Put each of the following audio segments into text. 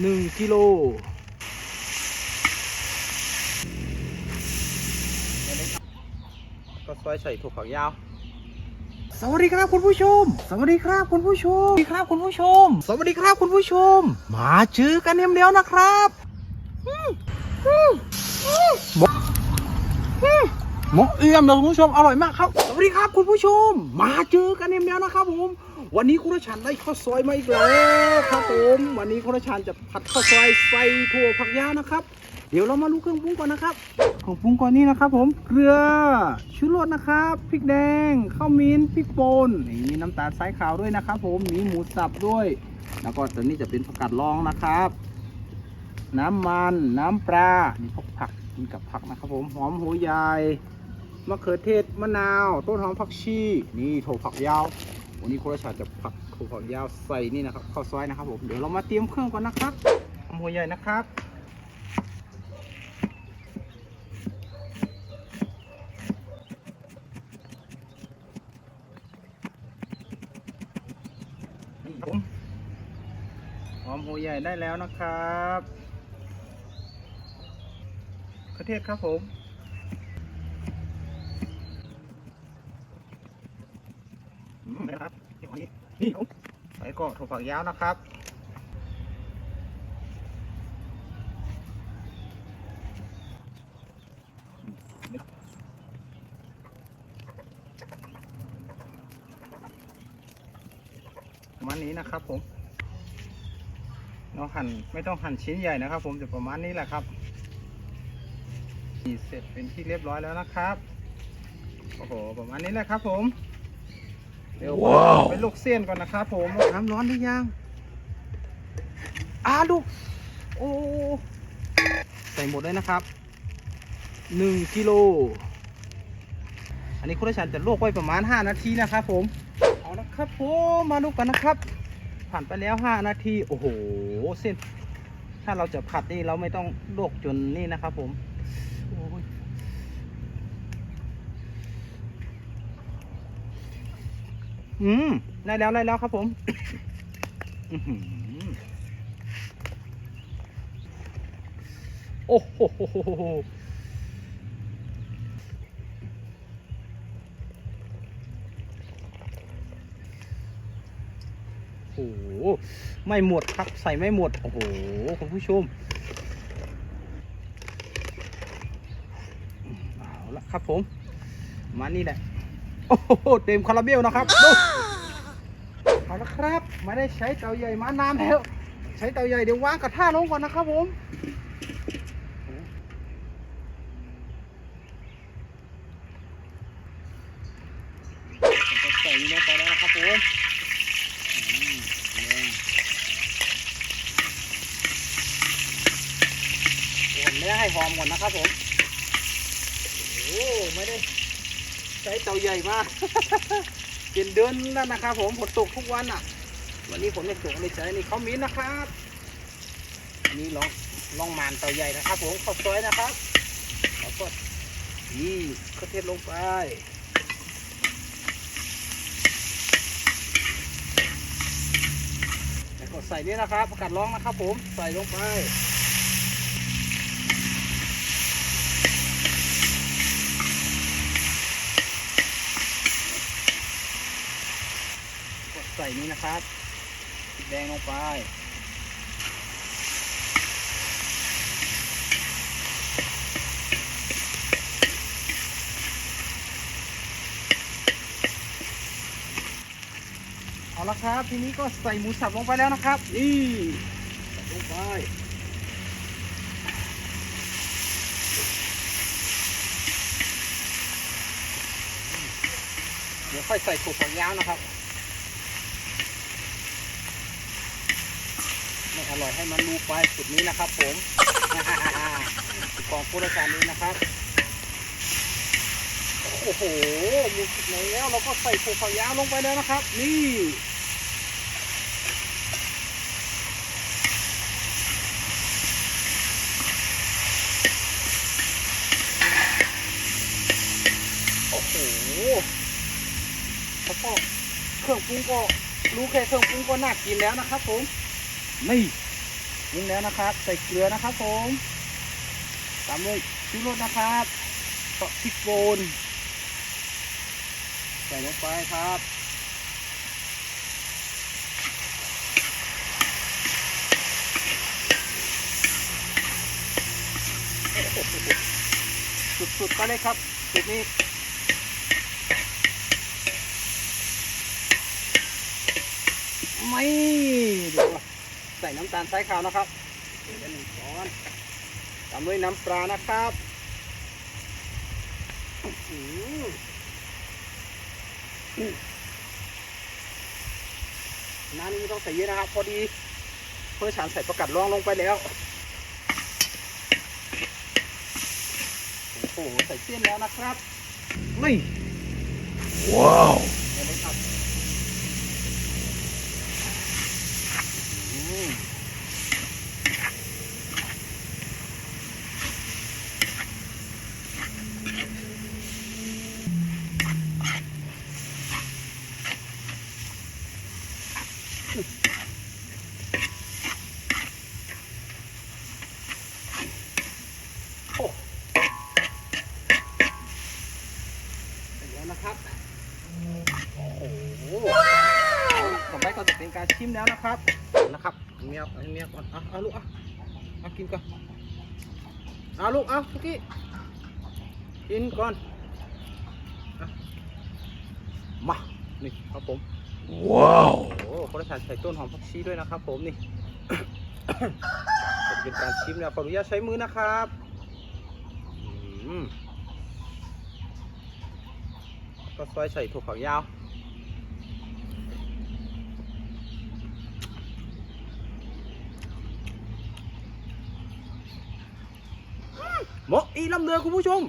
หนึ่งกิโลก็ซอยใส่ถั่วฝักยาว สวัสดีครับคุณผู้ชม สวัสดีครับคุณผู้ชม สวัสดีครับคุณผู้ชม สวัสดีครับคุณผู้ชม มาเจอกันเอ็มเดียวนะครับ หมกเอี่ยมเลยคุณผู้ชมอร่อยมากครับ สวัสดีครับคุณผู้ชม มาเจอกันเอ็มเดียวนะครับผม วันนี้คุณรชันได้ข้าวซอยมาอีกแล้วครับผมวันนี้คุณรชันจะผัดข้าวซอยใส่ถั่วฝักยาวนะครับ เดี๋ยวเรามารู้เครื่องปรุงก่อนนะครับของปรุงก่อนนี่นะครับ ผมเกลือชูรสนะครับพริกแดงข้าวมิ้นพริกป่นนี่มีน้ำตาลทรายขาวด้วยนะครับ ผมมีหมูสับด้วย แล้วก็ตัวนี้จะเป็นผักกาดลองนะครับ น้ำมันน้ำปลานี่พวกผักกินกับผักนะครับ ผมหอมหัวใหญ่ มะเขือเทศมะนาว ต้นหอมผักชีนี่โถผักยาว วันนี้โคราชาจะผักโถผักยาวใส่นี่นะครับข้าวซอยนะครับผมเดี๋ยวเรามาเตรียมเครื่องก่อนนะครับหอมหัวใหญ่นะครับนี่ครับผมหอมหัวใหญ่ได้แล้วนะครับกระเทศครับผม อืมนะครับ นี่องนี้นี่ผมใส่ก็ถั่วฝักยาวนะครับ ประมาณนี้นะครับผมเราหั่นไม่ต้องหั่นชิ้นใหญ่นะครับ ผมจะประมาณนี้แหละครับเสร็จเป็นที่เรียบร้อยแล้วนะครับ โอ้โห ประมาณนี้แหละครับผม เดี๋ยวเป็นลูกเส้นก่อนนะครับผมน้ำร้อนหรือยังอ่าลูกโอ้ใส่หมดเลยนะครับหนึ่งกิโลอันนี้คุณชันจะลวกไว้ประมาณ 5 นาทีนะครับผมเอาละครับผมมาดูกันนะครับ ผ่านไปแล้ว 5 นาทีโอ้โหเส้น ถ้าเราจะผัดนี่เราไม่ต้องลวกจนนี่นะครับผมโอ้ย อืมได้แล้วได้แล้วครับผมอือหือโอ้โหโอ้โห ไม่หมดครับใส่ไม่หมด โอ้โห คุณผู้ชม เอาละครับผม มานี่แหละ โอ้โหเต็มคาราเบลนะครับดูเอาละครับไม่ได้ใช้เตาใหญ่มานานแล้วใช้เตาใหญ่เดี๋ยววางกระทะลงก่อนนะครับผมผมจะใส่นี่ลงไปแล้วนะครับผมอืมแรงผมไม่ได้ให้หอมก่อนนะครับผมโอ้ไม่ได้ใช้เตาใหญ่มาก เป็นเดือนแล้วนะครับผมฝนตกทุกวันอะ วันนี้ผมไม่ตกเลยใช้นี่เขามิ้นนะครับอันนี้ลองลองมานเตาใหญ่นะครับ ผมข้าวซอยนะครับแล้วก็นี่กระเทียมลงไปแล้วก็ใส่นี่นะครับประกาศร้องนะครับผมใส่ลงไปกดใส่นี่นะครับพริกแดงลงไปเอาละครับ ทีนี้ก็ใส่หมูสับลงไปแล้วนะครับนี่ลงไปเดี๋ยวค่อยใส่ถั่วฝักยาวนะครับ ไม่อ ร่อยให้มันรูไปจุดนี้นะครับ ผมของผู้ราชการนี้นะครับ โอ้โหมีจุดไหนแล้วเราก็ใส่ถั่วฝักยาวลงไปแล้วนะครับ นี่โอ้โหแล้วก็เครื่องปรุงก็รู้แค่เครื่องปรุงก็น่ากินแล้วนะครับผม นี่ นิ่งแล้วนะครับ ใส่เกลือนะครับผมตามด้วยชูรสนะครับเกาะพริกโกนใส่ลงไปครับสุดๆก็เลยครับจุดนี้ไม่ ส่น้ำตาลทรายขาวนะครับเป็นหนึ่งช้อนตามด้วยน้ำปลานะครับน้ำนี่ไม่ต้องใส่เยอะนะครับ พอดี เพื่อฉันใส่ประกัดรองลงไปแล้วโอ้โหใส่เส้นแล้วนะครับนี่ว้าวเห็นไหมครับอืมโอ้ เสร็จแล้วนะครับ โอ้โหต่อไปก็ จะเป็นการชิมแล้วนะครับนะครับเมียเอาเมียก่อนเอาเอาลูกเอาเอากินก่อนเอาลูกเอาทุกกี้กินก่อนเอามานี่ครับผมว้าวโอ้โหคนละชาติใส่ต้นหอมผักชีด้วยนะครับ ผมนี่จะเป็นการชิมแล้วขออนุญาตใช้มือนะครับอืมก็ซอยใส่ถั่วฝักยาว หมาะอีลำเรือคุณผู้ชม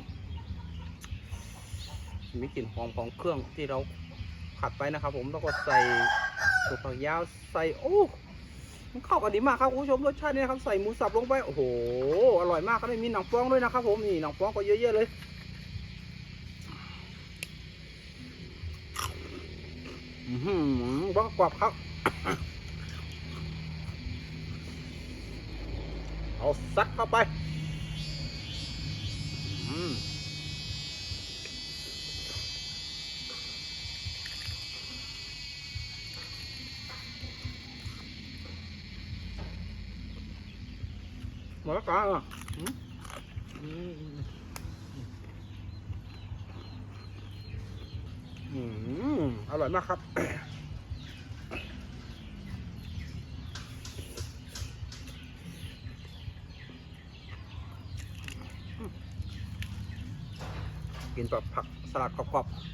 มีกลิ่นหอมของเครื่องที่เราผัดไปนะครับ ผมแล้วก็ใส่ถั่วฝักยาวใส่โอ้มันเข้ากันดีมากครับคุณผู้ชมรสชาตินี่นะครับใส่หมูสับลงไปโอ้โหอร่อยมากครับมีหนังป้องด้วยนะครับ ผมนี่หนังป้องก็เยอะๆเลยอือหือบ้ากรอบครับเอาซัดเข้าไป หมดแล้วกันอะอืมอืมอืมอร่อยมากครับกินแบบผักสลัดกรอบๆ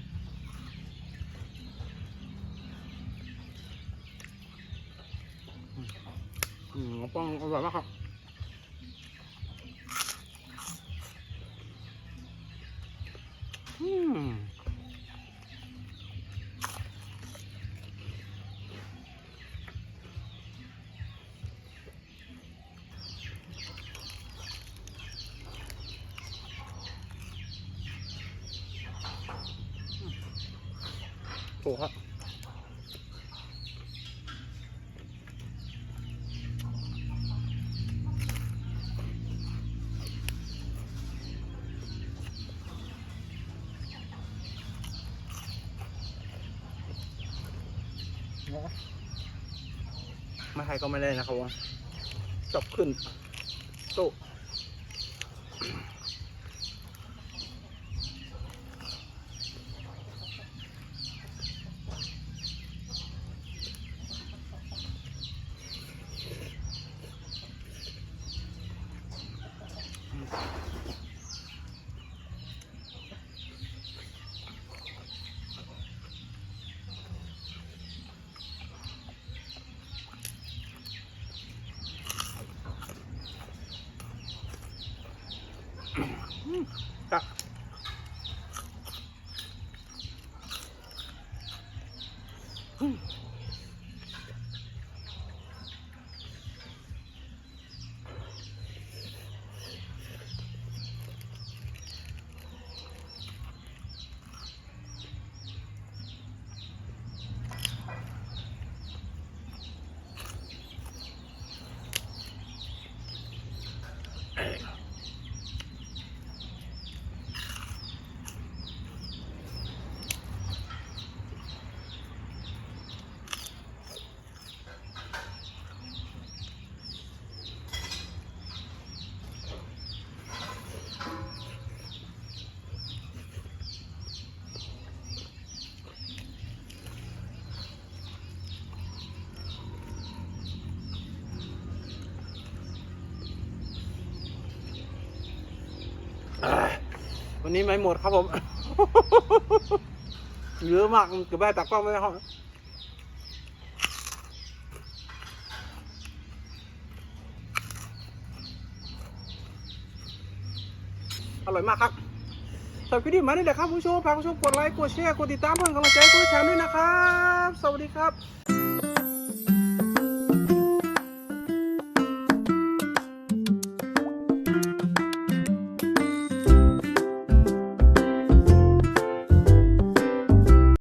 อืมป้องอร่อยมากครับ ถูกครับ ไม่ใครก็ไม่ได้นะครับว่าจบขึ้นโวันนี้ไม่หมดครับผมเยอะมากเกือบได้ตักกล้องไม่ได้ห้องอร่อยมากครับสำหรับคลิปนี้มาได้เลยครับผู้ชมฝากผู้ชมกดไลค์ กดแชร์ กดติดตามเพื่อนกำลังใจให้คุณชาด้วยนะครับ สวัสดีครับ